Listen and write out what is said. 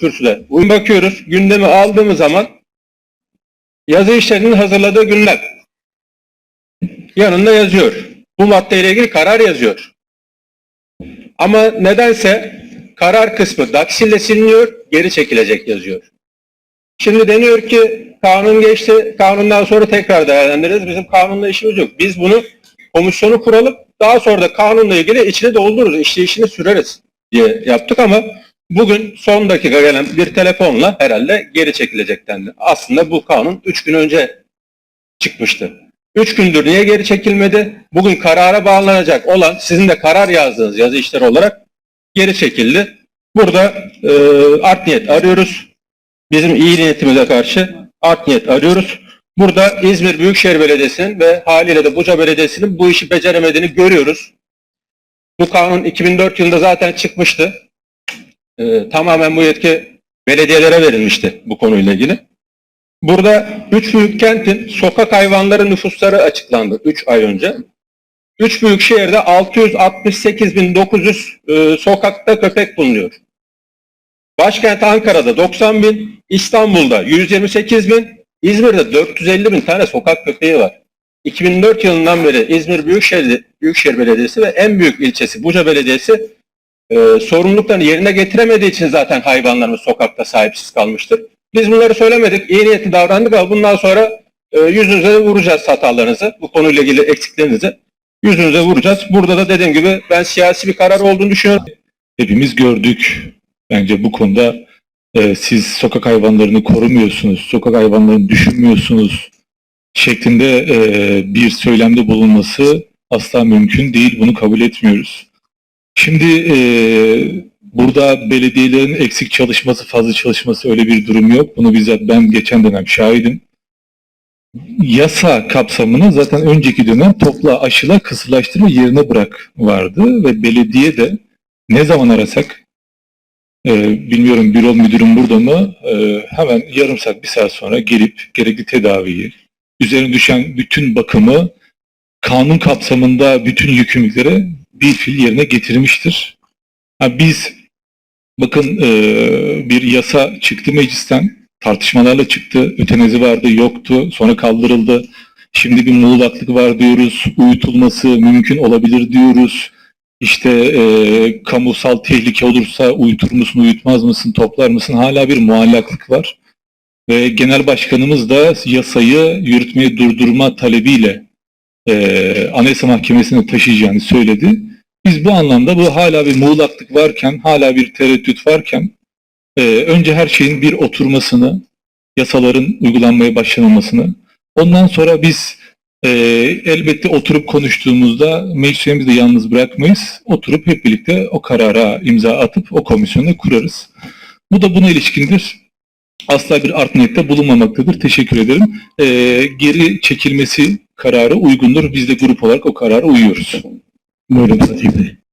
kürsüde. Bugün bakıyoruz gündemi aldığımız zaman yazı işlerinin hazırladığı gündem. Yanında yazıyor. Bu maddeyle ilgili karar yazıyor. Ama nedense karar kısmı daksille siliniyor, geri çekilecek yazıyor. Şimdi deniyor ki kanun geçti, kanundan sonra tekrar değerlendiririz. Bizim kanunla işimiz yok. Biz bunu komisyonu kuralım, daha sonra da kanunla ilgili içine doldururuz, işleyişini süreriz diye yaptık ama bugün son dakika gelen bir telefonla herhalde geri çekilecek dendi. Aslında bu kanun 3 gün önce çıkmıştı. 3 gündür niye geri çekilmedi? Bugün karara bağlanacak olan sizin de karar yazdığınız yazı işleri olarak geri çekildi. Burada e, art niyet arıyoruz. Bizim iyi niyetimize karşı art niyet arıyoruz. Burada İzmir Büyükşehir Belediyesi'nin ve haliyle de Buca Belediyesi'nin bu işi beceremediğini görüyoruz. Bu kanun 2004 yılında zaten çıkmıştı. Ee, tamamen bu yetki belediyelere verilmişti bu konuyla ilgili. Burada üç büyük kentin sokak hayvanları nüfusları açıklandı 3 ay önce. Üç büyük şehirde 668.900 e, sokakta köpek bulunuyor. Başkent Ankara'da 90 bin, İstanbul'da 128 bin, İzmir'de 450 bin tane sokak köpeği var. 2004 yılından beri İzmir Büyükşehir, Büyükşehir Belediyesi ve en büyük ilçesi Buca Belediyesi e, sorumluluklarını yerine getiremediği için zaten hayvanlarımız sokakta sahipsiz kalmıştır. Biz bunları söylemedik, iyi niyetli davrandık ama bundan sonra e, yüzünüze vuracağız hatalarınızı, bu konuyla ilgili eksiklerinizi yüzünüze vuracağız. Burada da dediğim gibi ben siyasi bir karar olduğunu düşünüyorum. hepimiz gördük. Bence bu konuda e, siz sokak hayvanlarını korumuyorsunuz, sokak hayvanlarını düşünmüyorsunuz şeklinde e, bir söylemde bulunması asla mümkün değil. Bunu kabul etmiyoruz. Şimdi e, burada belediyelerin eksik çalışması, fazla çalışması öyle bir durum yok. Bunu bizzat ben geçen dönem şahidim. Yasa kapsamını zaten önceki dönem topla aşıla kısırlaştırma yerine bırak vardı ve belediye de ne zaman arasak ee, bilmiyorum büro müdürüm burada mı? Ee, hemen yarım saat, bir saat sonra gelip gerekli tedaviyi, üzerine düşen bütün bakımı, kanun kapsamında bütün yükümlülükleri bir fil yerine getirmiştir. Ha, biz bakın e, bir yasa çıktı meclisten, tartışmalarla çıktı, ötenezi vardı, yoktu, sonra kaldırıldı. Şimdi bir muğlaklık var diyoruz, uyutulması mümkün olabilir diyoruz. İşte e, kamusal tehlike olursa uyutur musun, uyutmaz mısın, toplar mısın? Hala bir muallaklık var. Ve genel başkanımız da yasayı yürütmeyi durdurma talebiyle e, Anayasa Mahkemesi'ne taşıyacağını söyledi. Biz bu anlamda bu hala bir muğlaklık varken, hala bir tereddüt varken e, önce her şeyin bir oturmasını, yasaların uygulanmaya başlanmasını, ondan sonra biz ee, elbette oturup konuştuğumuzda meclis üyemizi de yalnız bırakmayız. Oturup hep birlikte o karara imza atıp o komisyonu kurarız. Bu da buna ilişkindir. Asla bir art niyette bulunmamaktadır. Teşekkür ederim. Ee, geri çekilmesi kararı uygundur. Biz de grup olarak o karara uyuyoruz. Mua 何